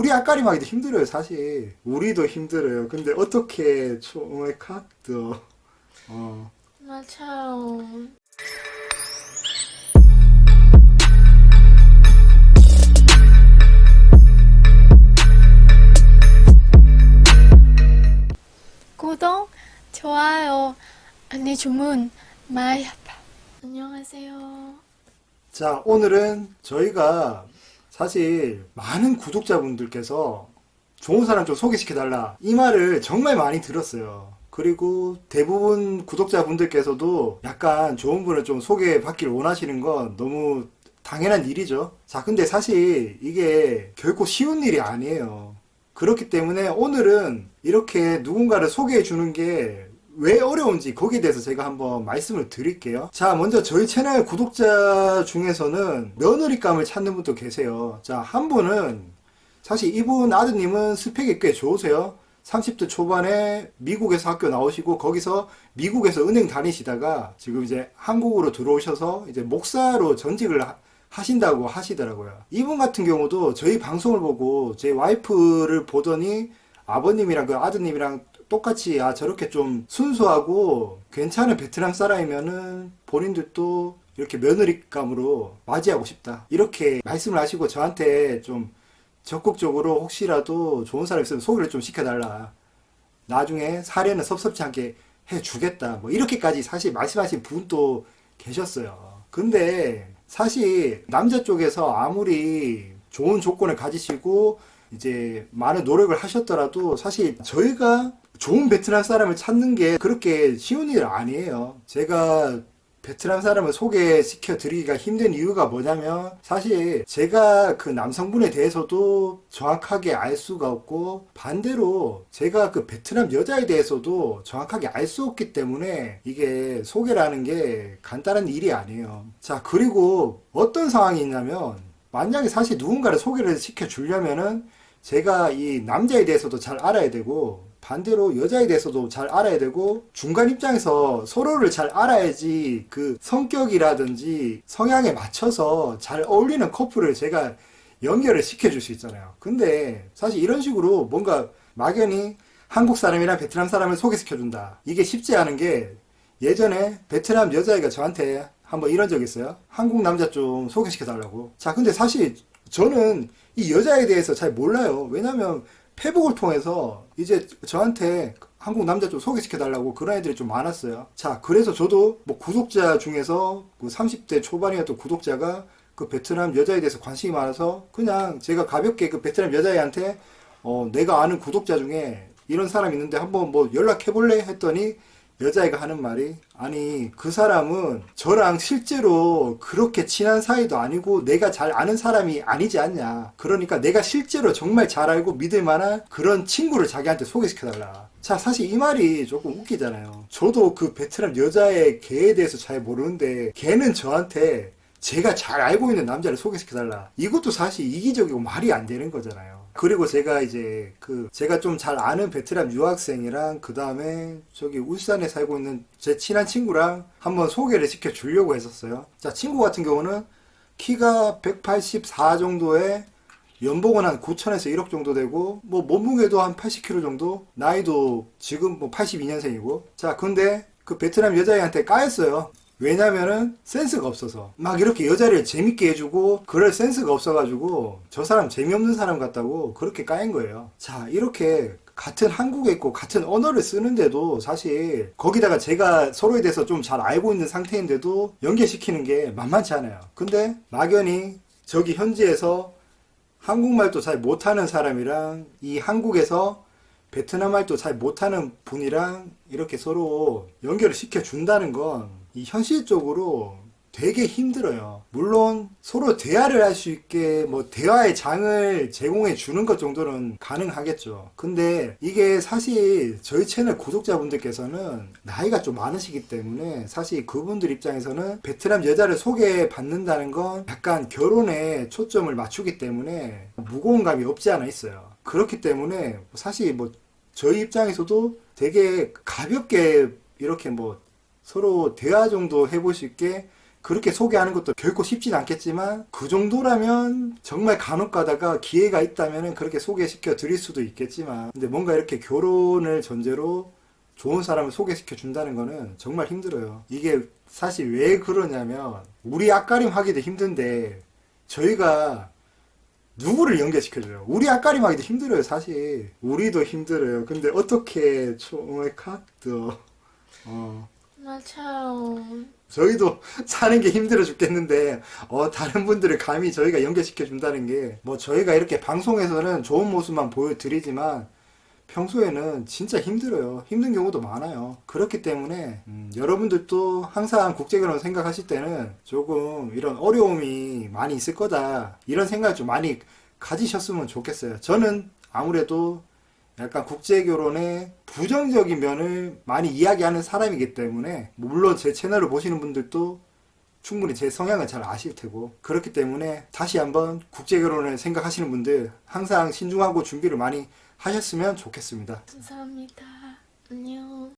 우리 앞가림하기도 힘들어요, 사실. 우리도 힘들어요. 근데 어떻게 총액학도 어. 맞아요. 구독, 좋아요, 안내 주문 많이 아파. 안녕하세요. 자, 오늘은 저희가 사실 많은 구독자분들께서 좋은 사람 좀 소개시켜달라. 이 말을 정말 많이 들었어요. 그리고 대부분 구독자분들께서도 약간 좋은 분을 좀 소개받기를 원하시는 건 너무 당연한 일이죠. 자, 근데 사실 이게 결코 쉬운 일이 아니에요. 그렇기 때문에 오늘은 이렇게 누군가를 소개해 주는 게 왜 어려운지 거기에 대해서 제가 한번 말씀을 드릴게요. 자, 먼저 저희 채널 구독자 중에서는 며느리감을 찾는 분도 계세요. 자, 한 분은 사실 이분 아드님은 스펙이 꽤 좋으세요. 30대 초반에 미국에서 학교 나오시고 거기서 미국에서 은행 다니시다가 지금 이제 한국으로 들어오셔서 이제 목사로 전직을 하- 하신다고 하시더라고요. 이분 같은 경우도 저희 방송을 보고 제 와이프를 보더니 아버님이랑 그 아드님이랑 똑같이 아 저렇게 좀 순수하고 괜찮은 베트남 사람이면은 본인들도 이렇게 며느리감으로 맞이하고 싶다. 이렇게 말씀을 하시고 저한테 좀 적극적으로 혹시라도 좋은 사람 있으면 소개를 좀 시켜달라. 나중에 사례는 섭섭지 않게 해주겠다. 뭐 이렇게까지 사실 말씀하신 분도 계셨어요. 근데 사실 남자 쪽에서 아무리 좋은 조건을 가지시고 이제 많은 노력을 하셨더라도 사실 저희가 좋은 베트남 사람을 찾는 게 그렇게 쉬운 일 아니에요. 제가 베트남 사람을 소개시켜 드리기가 힘든 이유가 뭐냐면 사실 제가 그 남성분에 대해서도 정확하게 알 수가 없고 반대로 제가 그 베트남 여자에 대해서도 정확하게 알 수 없기 때문에 이게 소개라는 게 간단한 일이 아니에요. 자, 그리고 어떤 상황이 있냐면 만약에 사실 누군가를 소개를 시켜 주려면은 제가 이 남자에 대해서도 잘 알아야 되고 반대로 여자에 대해서도 잘 알아야 되고 중간 입장에서 서로를 잘 알아야지 그 성격이라든지 성향에 맞춰서 잘 어울리는 커플을 제가 연결을 시켜줄 수 있잖아요. 근데 사실 이런 식으로 뭔가 막연히 한국 사람이랑 베트남 사람을 소개시켜준다. 이게 쉽지 않은 게 예전에 베트남 여자애가 저한테 한번 이런 적 있어요. 한국 남자 좀 소개시켜달라고. 자, 근데 사실 저는 이 여자에 대해서 잘 몰라요. 왜냐면 페북을 통해서 이제 저한테 한국 남자 좀 소개시켜 달라고 그런 애들이 좀 많았어요. 자, 그래서 저도 뭐 구독자 중에서 그 30대 초반이었던 구독자가 그 베트남 여자에 대해서 관심이 많아서 그냥 제가 가볍게 그 베트남 여자애한테 어, 내가 아는 구독자 중에 이런 사람 있는데 한번 뭐 연락해 볼래? 했더니 여자애가 하는 말이 아니 그 사람은 저랑 실제로 그렇게 친한 사이도 아니고 내가 잘 아는 사람이 아니지 않냐 그러니까 내가 실제로 정말 잘 알고 믿을 만한 그런 친구를 자기한테 소개시켜 달라 자 사실 이 말이 조금 웃기잖아요 저도 그 베트남 여자의 걔에 대해서 잘 모르는데 걔는 저한테 제가 잘 알고 있는 남자를 소개시켜 달라. 이것도 사실 이기적이고 말이 안 되는 거잖아요. 그리고 제가 이제 그 제가 좀 잘 아는 베트남 유학생이랑 그 다음에 저기 울산에 살고 있는 제 친한 친구랑 한번 소개를 시켜 주려고 했었어요. 자, 친구 같은 경우는 키가 184 정도에 연봉은 한 9천에서 1억 정도 되고 뭐 몸무게도 한 80kg 정도 나이도 지금 뭐 82년생이고 자 근데 그 베트남 여자애한테 까였어요 왜냐면은 센스가 없어서. 막 이렇게 여자를 재밌게 해주고 그럴 센스가 없어가지고 저 사람 재미없는 사람 같다고 그렇게 까인 거예요. 자 이렇게 같은 한국에 있고 같은 언어를 쓰는데도 사실 거기다가 제가 서로에 대해서 좀 잘 알고 있는 상태인데도 연계시키는 게 만만치 않아요. 근데 막연히 저기 현지에서 한국말도 잘 못하는 사람이랑 이 한국에서 베트남 말도 잘 못하는 분이랑 이렇게 서로 연결을 시켜준다는 건 이 현실적으로 되게 힘들어요. 물론 서로 대화를 할 수 있게 뭐 대화의 장을 제공해 주는 것 정도는 가능하겠죠. 근데 이게 사실 저희 채널 구독자분들께서는 나이가 좀 많으시기 때문에 사실 그분들 입장에서는 베트남 여자를 소개받는다는 건 약간 결혼에 초점을 맞추기 때문에 무거운 감이 없지 않아 있어요. 그렇기 때문에 사실 뭐 저희 입장에서도 되게 가볍게 이렇게 뭐 서로 대화 정도 해볼 수 있게 그렇게 소개하는 것도 결코 쉽진 않겠지만 그 정도라면 정말 간혹 가다가 기회가 있다면 그렇게 소개시켜 드릴 수도 있겠지만 근데 뭔가 이렇게 결혼을 전제로 좋은 사람을 소개시켜 준다는 거는 정말 힘들어요. 이게 사실 왜 그러냐면 우리 앞가림 하기도 힘든데 저희가 누구를 연결시켜줘요? 우리 앞가림 하기도 힘들어요, 사실. 우리도 힘들어요. 근데 어떻게 총을 카드 어. 맞아요. 저희도 사는 게 힘들어 죽겠는데 어 다른 분들을 감히 저희가 연결시켜 준다는 게 뭐 저희가 이렇게 방송에서는 좋은 모습만 보여드리지만 평소에는 진짜 힘들어요. 힘든 경우도 많아요. 그렇기 때문에 음, 여러분들도 항상 국제결혼 생각하실 때는 조금 이런 어려움이 많이 있을 거다 이런 생각을 좀 많이 가지셨으면 좋겠어요. 저는 아무래도 약간 국제 결혼의 부정적인 면을 많이 이야기하는 사람이기 때문에 물론 제 채널을 보시는 분들도 충분히 제 성향을 잘 아실 테고 그렇기 때문에 다시 한번 국제 결혼을 생각하시는 분들 항상 신중하고 준비를 많이 하셨으면 좋겠습니다. 감사합니다. 안녕.